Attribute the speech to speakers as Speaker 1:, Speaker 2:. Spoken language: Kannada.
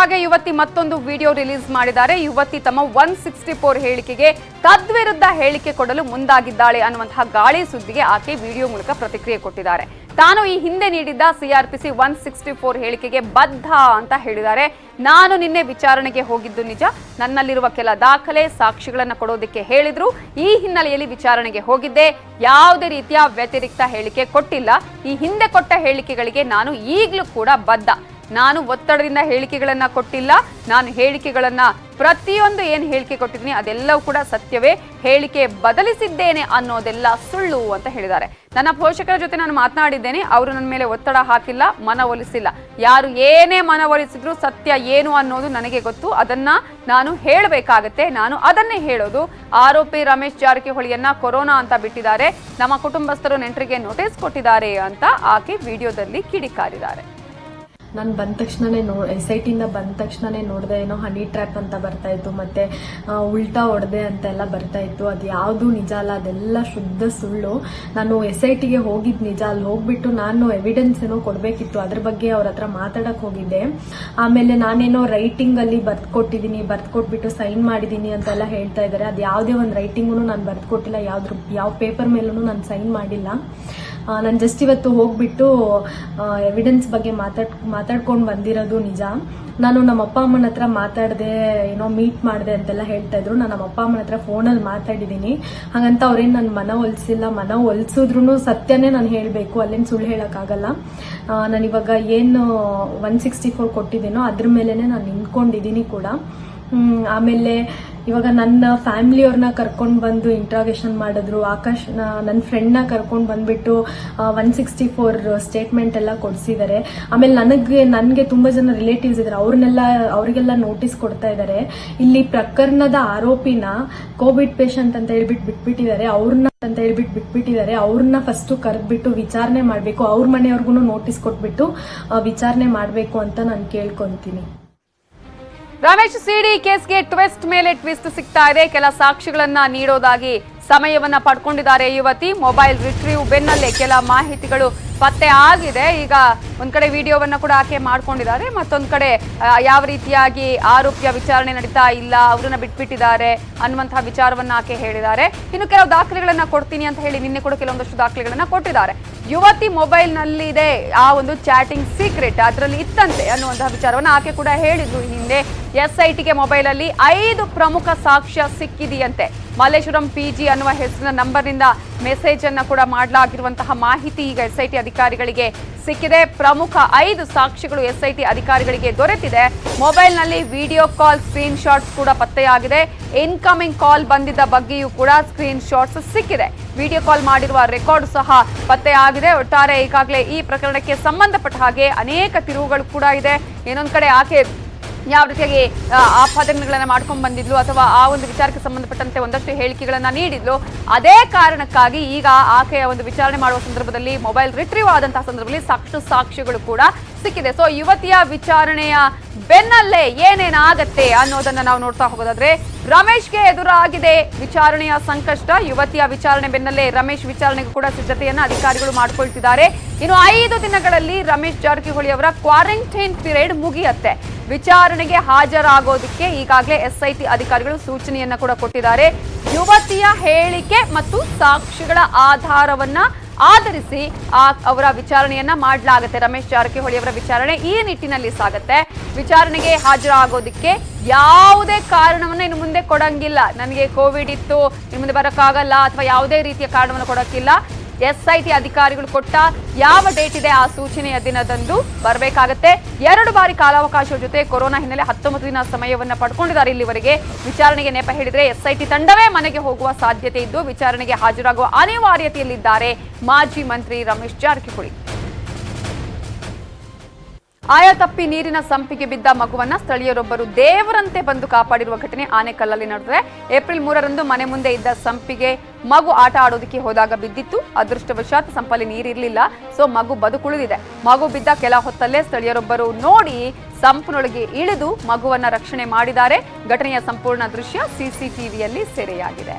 Speaker 1: ಹಾಗೆ ಯುವತಿ ಮತ್ತೊಂದು ವಿಡಿಯೋ ರಿಲೀಸ್ ಮಾಡಿದ್ದಾರೆ. ಯುವತಿ ತಮ್ಮ ಒನ್ ಸಿಕ್ಸ್ಟಿ ಫೋರ್ ಹೇಳಿಕೆಗೆ ತದ್ವಿರುದ್ಧ ಹೇಳಿಕೆ ಕೊಡಲು ಮುಂದಾಗಿದ್ದಾಳೆ ಅನ್ನುವಂತಹ ಗಾಳಿ ಸುದ್ದಿಗೆ ಆಕೆ ವಿಡಿಯೋ ಮೂಲಕ ಪ್ರತಿಕ್ರಿಯೆ ಕೊಟ್ಟಿದ್ದಾರೆ. ತಾನು ಈ ಹಿಂದೆ ನೀಡಿದ್ದ ಸಿಆರ್ಪಿಸಿ ಒನ್ ಸಿಕ್ಸ್ಟಿ ಫೋರ್ ಹೇಳಿಕೆಗೆ ಬದ್ಧ ಅಂತ ಹೇಳಿದ್ದಾರೆ. ನಾನು ನಿನ್ನೆ ವಿಚಾರಣೆಗೆ ಹೋಗಿದ್ದು ನಿಜ. ನನ್ನಲ್ಲಿರುವ ಕೆಲ ದಾಖಲೆ, ಸಾಕ್ಷಿಗಳನ್ನು ಕೊಡೋದಕ್ಕೆ ಹೇಳಿದ್ರು. ಈ ಹಿನ್ನೆಲೆಯಲ್ಲಿ ವಿಚಾರಣೆಗೆ ಹೋಗಿದ್ದೆ. ಯಾವುದೇ ರೀತಿಯ ವ್ಯತಿರಿಕ್ತ ಹೇಳಿಕೆ ಕೊಟ್ಟಿಲ್ಲ. ಈ ಹಿಂದೆ ಕೊಟ್ಟ ಹೇಳಿಕೆಗಳಿಗೆ ನಾನು ಈಗಲೂ ಕೂಡ ಬದ್ಧ. ನಾನು ಒತ್ತಡದಿಂದ ಹೇಳಿಕೆಗಳನ್ನ ಕೊಟ್ಟಿಲ್ಲ. ನಾನು ಹೇಳಿಕೆಗಳನ್ನ ಪ್ರತಿಯೊಂದು ಏನು ಹೇಳಿಕೆ ಕೊಟ್ಟಿದ್ದೀನಿ ಅದೆಲ್ಲವೂ ಕೂಡ ಸತ್ಯವೇ. ಹೇಳಿಕೆ ಬದಲಿಸಿದ್ದೇನೆ ಅನ್ನೋದೆಲ್ಲ ಸುಳ್ಳು ಅಂತ ಹೇಳಿದ್ದಾರೆ. ನನ್ನ ಪೋಷಕರ ಜೊತೆ ನಾನು ಮಾತನಾಡಿದ್ದೇನೆ. ಅವರು ನನ್ನ ಮೇಲೆ ಒತ್ತಡ ಹಾಕಿಲ್ಲ ಮನವೊಲಿಸಿಲ್ಲ ಯಾರು ಏನೇ ಮನವೊಲಿಸಿದ್ರು ಸತ್ಯ ಏನು ಅನ್ನೋದು ನನಗೆ ಗೊತ್ತು. ಅದನ್ನ ನಾನು ಹೇಳಬೇಕಾಗತ್ತೆ. ನಾನು ಅದನ್ನೇ ಹೇಳೋದು. ಆರೋಪಿ ರಮೇಶ್ ಜಾರಕಿಹೊಳಿಯನ್ನ ಕೊರೋನಾ ಅಂತ ಬಿಟ್ಟಿದ್ದಾರೆ. ನಮ್ಮ ಕುಟುಂಬಸ್ಥರು ನೆಂಟರಿಗೆ ನೋಟಿಸ್ ಕೊಟ್ಟಿದ್ದಾರೆ ಅಂತ ಆಕೆ ವಿಡಿಯೋದಲ್ಲಿ ಕಿಡಿಕಾರಿದ್ದಾರೆ.
Speaker 2: ನಾನು ಬಂದ ತಕ್ಷಣನೇ ನೋ ಎಸ್ ಬಂದ ತಕ್ಷಣನೇ ನೋಡಿದೆ, ಏನೋ ಹನಿ ಟ್ರ್ಯಾಪ್ ಅಂತ ಬರ್ತಾ ಇತ್ತು, ಮತ್ತೆ ಉಲ್ಟಾ ಹೊಡೆದೆ ಅಂತೆಲ್ಲ ಬರ್ತಾ ಇತ್ತು. ಅದು ಯಾವುದು ನಿಜ ಅಲ್ಲ, ಅದೆಲ್ಲ ಶುದ್ಧ ಸುಳ್ಳು. ನಾನು ಎಸ್ ಐ ಟಿಗೆ ಹೋಗಿದ್ದು ನಿಜ ಅಲ್ಲಿ ಹೋಗ್ಬಿಟ್ಟು ನಾನು ಎವಿಡೆನ್ಸ್ ಏನೋ ಕೊಡಬೇಕಿತ್ತು. ಅದ್ರ ಬಗ್ಗೆ ಅವ್ರ ಹತ್ರ ಮಾತಾಡಕ್ ಹೋಗಿದ್ದೆ. ಆಮೇಲೆ ನಾನೇನೋ ರೈಟಿಂಗ್ ಅಲ್ಲಿ ಬರ್ದ್ ಕೊಟ್ಟಿದ್ದೀನಿ ಬರ್ದ್ ಕೊಟ್ಬಿಟ್ಟು ಸೈನ್ ಮಾಡಿದ್ದೀನಿ ಅಂತೆಲ್ಲ ಹೇಳ್ತಾ ಇದ್ದಾರೆ ಅದು ಯಾವುದೇ ಒಂದು ರೈಟಿಂಗು ನಾನು ಬರ್ದ್ಕೊಟ್ಟಿಲ್ಲ, ಯಾವ್ದ್ರ, ಯಾವ ಪೇಪರ್ ಮೇಲೂ ನಾನು ಸೈನ್ ಮಾಡಿಲ್ಲ. ನಾನು ಜಸ್ಟ್ ಇವತ್ತು ಹೋಗ್ಬಿಟ್ಟು ಎವಿಡೆನ್ಸ್ ಬಗ್ಗೆ ಮಾತಾಡ್ ಮಾತಾಡ್ಕೊಂಡು ಬಂದಿರೋದು ನಿಜ. ನಾನು ನಮ್ಮ ಅಪ್ಪ ಅಮ್ಮನ ಹತ್ರ ಮಾತಾಡದೆ, ಏನೋ ಮೀಟ್ ಮಾಡಿದೆ ಅಂತೆಲ್ಲ ಹೇಳ್ತಾ ಇದ್ರು. ನಾನು ನಮ್ಮ ಅಪ್ಪ ಅಮ್ಮನ ಹತ್ರ ಫೋನಲ್ಲಿ ಮಾತಾಡಿದ್ದೀನಿ. ಹಾಗಂತ ಅವ್ರೇನು ನನ್ನ ಮನ ಒಲಿಸಿಲ್ಲ. ಮನ ಒಲಿಸಿದ್ರು ಸತ್ಯನೇ ನಾನು ಹೇಳಬೇಕು. ಅಲ್ಲೇನು ಸುಳ್ಳು ಹೇಳೋಕ್ಕಾಗಲ್ಲ. ನಾನು ಇವಾಗ ಏನು ಒನ್ ಸಿಕ್ಸ್ಟಿ ಫೋರ್ ಕೊಟ್ಟಿದ್ದೀನೋ ಅದ್ರ ಮೇಲೇ ನಾನು ನಿಂತ್ಕೊಂಡಿದ್ದೀನಿ ಕೂಡ. ಆಮೇಲೆ ಇವಾಗ ನನ್ನ ಫ್ಯಾಮಿಲಿಯವ್ರನ್ನ ಕರ್ಕೊಂಡು ಬಂದು ಇಂಟ್ರಾಗೇಷನ್ ಮಾಡಿದ್ರು. ಆಕಾಶ್ ನನ್ನ ಫ್ರೆಂಡ್ನ ಕರ್ಕೊಂಡು ಬಂದ್ಬಿಟ್ಟು ಒನ್ ಸಿಕ್ಸ್ಟಿ ಫೋರ್ ಸ್ಟೇಟ್ಮೆಂಟ್ ಎಲ್ಲ ಕೊಡಿಸಿದ್ದಾರೆ ಆಮೇಲೆ ನನಗೆ ನನಗೆ ತುಂಬ ಜನ ರಿಲೇಟಿವ್ಸ್ ಇದ್ದಾರೆ ಅವ್ರನ್ನೆಲ್ಲ ಅವರಿಗೆಲ್ಲ ನೋಟಿಸ್ ಕೊಡ್ತಾ ಇದ್ದಾರೆ ಇಲ್ಲಿ ಪ್ರಕರಣದ ಆರೋಪಿನ ಕೋವಿಡ್ ಪೇಷಂಟ್ ಅಂತ ಹೇಳ್ಬಿಟ್ಟು ಬಿಟ್ಬಿಟ್ಟಿದ್ದಾರೆ ಅವ್ರನ್ನ ಅಂತ ಹೇಳ್ಬಿಟ್ಟು ಬಿಟ್ಬಿಟ್ಟಿದ್ದಾರೆ ಅವ್ರನ್ನ ಫಸ್ಟ್ ಕರೆದ್ಬಿಟ್ಟು ವಿಚಾರಣೆ ಮಾಡಬೇಕು. ಅವ್ರ ಮನೆಯವ್ರಿಗೂ ನೋಟಿಸ್ ಕೊಟ್ಬಿಟ್ಟು ವಿಚಾರಣೆ ಮಾಡಬೇಕು ಅಂತ ನಾನು ಕೇಳ್ಕೊಂತೀನಿ.
Speaker 1: ರಮೇಶ್ ಸಿಡಿ ಕೇಸ್ಗೆ ಟ್ವಿಸ್ಟ್ ಮೇಲೆ ಟ್ವಿಸ್ಟ್ ಸಿಗ್ತಾ ಇದೆ. ಕೆಲ ಸಾಕ್ಷಿಗಳನ್ನ ನೀಡೋದಾಗಿ ಸಮಯವನ್ನ ಪಡ್ಕೊಂಡಿದ್ದಾರೆ ಯುವತಿ. ಮೊಬೈಲ್ ರಿಟ್ರೀವ್ ಬೆನ್ನಲ್ಲೇ ಕೆಲ ಮಾಹಿತಿಗಳು ಪತ್ತೆ ಆಗಿದೆ. ಈಗ ಒಂದ್ ಕಡೆ ವಿಡಿಯೋವನ್ನ ಕೂಡ ಆಕೆ ಮಾಡ್ಕೊಂಡಿದ್ದಾರೆ. ಮತ್ತೊಂದ್ ಕಡೆ ಯಾವ ರೀತಿಯಾಗಿ ಆರೋಪಿಯ ವಿಚಾರಣೆ ನಡೀತಾ ಇಲ್ಲ, ಅವ್ರನ್ನ ಬಿಟ್ಬಿಟ್ಟಿದ್ದಾರೆ ಅನ್ನುವಂತಹ ವಿಚಾರವನ್ನ ಆಕೆ ಹೇಳಿದ್ದಾರೆ. ಇನ್ನು ಕೆಲವು ದಾಖಲೆಗಳನ್ನ ಕೊಡ್ತೀನಿ ಅಂತ ಹೇಳಿ ನಿನ್ನೆ ಕೂಡ ಕೆಲವೊಂದಷ್ಟು ದಾಖಲೆಗಳನ್ನ ಕೊಟ್ಟಿದ್ದಾರೆ. ಯುವತಿ ಮೊಬೈಲ್ನಲ್ಲಿ ಇದೆ ಆ ಒಂದು ಚಾಟಿಂಗ್ ಸೀಕ್ರೆಟ್ ಅದರಲ್ಲಿ ಇತ್ತಂತೆ ಅನ್ನುವಂತಹ ವಿಚಾರವನ್ನ ಆಕೆ ಕೂಡ ಹೇಳಿದ್ರು ಹಿಂದೆ. ಎಸ್ ಐ ಟಿಗೆ ಮೊಬೈಲ್ ಅಲ್ಲಿ ಐದು ಪ್ರಮುಖ ಸಾಕ್ಷ್ಯ ಸಿಕ್ಕಿದೆಯಂತೆ. ಮಲ್ಲೇಶ್ವರಂ ಪಿಜಿ ಅನ್ನುವ ಹೆಸರಿನ ನಂಬರ್ನಿಂದ ಮೆಸೇಜ್ ಅನ್ನು ಕೂಡ ಮಾಡಲಾಗಿರುವಂತಹ ಮಾಹಿತಿ ಈಗ ಎಸ್ಐಟಿ ಅಧಿಕಾರಿಗಳಿಗೆ ಸಿಕ್ಕಿದೆ. ಪ್ರಮುಖ ಐದು ಸಾಕ್ಷಿಗಳು ಎಸ್ಐಟಿ ಅಧಿಕಾರಿಗಳಿಗೆ ದೊರೆತಿದೆ. ಮೊಬೈಲ್ನಲ್ಲಿ ವಿಡಿಯೋ ಕಾಲ್ ಸ್ಕ್ರೀನ್ ಶಾಟ್ಸ್ ಕೂಡ ಪತ್ತೆಯಾಗಿದೆ. ಇನ್ಕಮಿಂಗ್ ಕಾಲ್ ಬಂದಿದ್ದ ಬಗ್ಗೆಯೂ ಕೂಡ ಸ್ಕ್ರೀನ್ ಶಾಟ್ಸ್ ಸಿಕ್ಕಿದೆ. ವಿಡಿಯೋ ಕಾಲ್ ಮಾಡಿರುವ ರೆಕಾರ್ಡ್ ಸಹ ಪತ್ತೆಯಾಗಿದೆ. ಒಟ್ಟಾರೆ ಈಗಾಗಲೇ ಈ ಪ್ರಕರಣಕ್ಕೆ ಸಂಬಂಧಪಟ್ಟ ಹಾಗೆ ಅನೇಕ ತಿರುವುಗಳು ಕೂಡ ಇದೆ. ಇನ್ನೊಂದು ಕಡೆ ಆಕೆ ಯಾವ ರೀತಿಯಾಗಿ ಆಪಾದನೆಗಳನ್ನ ಮಾಡ್ಕೊಂಡ್ ಬಂದಿದ್ಲು ಅಥವಾ ಆ ಒಂದು ವಿಚಾರಕ್ಕೆ ಸಂಬಂಧಪಟ್ಟಂತೆ ಒಂದಷ್ಟು ಹೇಳಿಕೆಗಳನ್ನ ನೀಡಿದ್ಲು. ಅದೇ ಕಾರಣಕ್ಕಾಗಿ ಈಗ ಆಕೆಯ ಒಂದು ವಿಚಾರಣೆ ಮಾಡುವ ಸಂದರ್ಭದಲ್ಲಿ ಮೊಬೈಲ್ ರಿಟ್ರೀವ್ ಆದಂತಹ ಸಂದರ್ಭದಲ್ಲಿ ಸಾಕಷ್ಟು ಸಾಕ್ಷ್ಯಗಳು ಕೂಡ ಸಿಕ್ಕಿದೆ. ಸೊ ಯುವತಿಯ ವಿಚಾರಣೆಯ ಬೆನ್ನಲ್ಲೇ ಏನೇನಾಗತ್ತೆ ಅನ್ನೋದನ್ನ ನಾವು ನೋಡ್ತಾ ಹೋಗೋದಾದ್ರೆ, ರಮೇಶ್ಗೆ ಎದುರಾಗಿದೆ ವಿಚಾರಣೆಯ ಸಂಕಷ್ಟ. ಯುವತಿಯ ವಿಚಾರಣೆ ಬೆನ್ನಲ್ಲೇ ರಮೇಶ್ ವಿಚಾರಣೆಗೂ ಕೂಡ ಸಿದ್ಧತೆಯನ್ನ ಅಧಿಕಾರಿಗಳು ಮಾಡಿಕೊಳ್ತಿದ್ದಾರೆ. ಇನ್ನು ಐದು ದಿನಗಳಲ್ಲಿ ರಮೇಶ್ ಜಾರಕಿಹೊಳಿ ಅವರ ಕ್ವಾರಂಟೈನ್ ಪೀರಿಯಡ್ ಮುಗಿಯತ್ತೆ. ವಿಚಾರಣೆಗೆ ಹಾಜರಾಗೋದಕ್ಕೆ ಈಗಾಗಲೇ ಎಸ್ಐಟಿ ಅಧಿಕಾರಿಗಳು ಸೂಚನೆಯನ್ನ ಕೂಡ ಕೊಟ್ಟಿದ್ದಾರೆ. ಯುವತಿಯ ಹೇಳಿಕೆ ಮತ್ತು ಸಾಕ್ಷಿಗಳ ಆಧಾರವನ್ನ ಆಧರಿಸಿ ಆ ಅವರ ವಿಚಾರಣೆಯನ್ನ ಮಾಡಲಾಗುತ್ತೆ. ರಮೇಶ್ ಜಾರಕಿಹೊಳಿ ಅವರ ವಿಚಾರಣೆ ಈ ನಿಟ್ಟಿನಲ್ಲಿ ಸಾಗುತ್ತೆ. ವಿಚಾರಣೆಗೆ ಹಾಜರಾಗೋದಕ್ಕೆ ಯಾವುದೇ ಕಾರಣವನ್ನ ಇನ್ನು ಮುಂದೆ ಕೊಡಂಗಿಲ್ಲ. ನನಗೆ ಕೋವಿಡ್ ಇತ್ತು, ಇನ್ನು ಮುಂದೆ ಬರೋಕ್ಕಾಗಲ್ಲ ಅಥವಾ ಯಾವುದೇ ರೀತಿಯ ಕಾರಣವನ್ನು ಕೊಡೋಕ್ಕಿಲ್ಲ. ಎಸ್ ಐ ಟಿ ಅಧಿಕಾರಿಗಳು ಕೊಟ್ಟ ಯಾವ ಡೇಟ್ ಇದೆ ಆ ಸೂಚನೆಯ ದಿನದಂದು ಬರಬೇಕಾಗತ್ತೆ. ಎರಡು ಬಾರಿ ಕಾಲಾವಕಾಶದ ಜೊತೆ ಕೊರೋನಾ ಹಿನ್ನೆಲೆ ಹತ್ತೊಂಬತ್ತು ದಿನ ಸಮಯವನ್ನ ಪಡ್ಕೊಂಡಿದ್ದಾರೆ ಇಲ್ಲಿವರೆಗೆ. ವಿಚಾರಣೆಗೆ ನೆಪ ಹೇಳಿದ್ರೆ ಎಸ್ಐಟಿ ತಂಡವೇ ಮನೆಗೆ ಹೋಗುವ ಸಾಧ್ಯತೆ ಇದ್ದು ವಿಚಾರಣೆಗೆ ಹಾಜರಾಗುವ ಅನಿವಾರ್ಯತೆಯಲ್ಲಿದ್ದಾರೆ ಮಾಜಿ ಮಂತ್ರಿ ರಮೇಶ್ ಜಾರಕಿಹೊಳಿ. ಆಯ ತಪ್ಪಿ ನೀರಿನ ಸಂಪಿಗೆ ಬಿದ್ದ ಮಗುವನ್ನ ಸ್ಥಳೀಯರೊಬ್ಬರು ದೇವರಂತೆ ಬಂದು ಕಾಪಾಡಿರುವ ಘಟನೆ ಆನೆಕಲ್ಲಲ್ಲಿ ನಡೆದಿದೆ. ಏಪ್ರಿಲ್ ಮೂರರಂದು ಮನೆ ಮುಂದೆ ಇದ್ದ ಸಂಪಿಗೆ ಮಗು ಆಟ ಆಡೋದಕ್ಕೆ ಹೋದಾಗ ಬಿದ್ದಿತ್ತು. ಅದೃಷ್ಟವಶಾತ್ ಸಂಪಲ್ಲಿ ನೀರಿರಲಿಲ್ಲ. ಸೊ, ಮಗು ಬದುಕುಳಿದಿದೆ. ಮಗು ಬಿದ್ದ ಕೆಲ ಹೊತ್ತಲ್ಲೇ ಸ್ಥಳೀಯರೊಬ್ಬರು ನೋಡಿ ಸಂಪಿನೊಳಗೆ ಇಳಿದು ಮಗುವನ್ನ ರಕ್ಷಣೆ ಮಾಡಿದ್ದಾರೆ. ಘಟನೆಯ ಸಂಪೂರ್ಣ ದೃಶ್ಯ ಸಿಸಿಟಿವಿಯಲ್ಲಿ ಸೆರೆಯಾಗಿದೆ.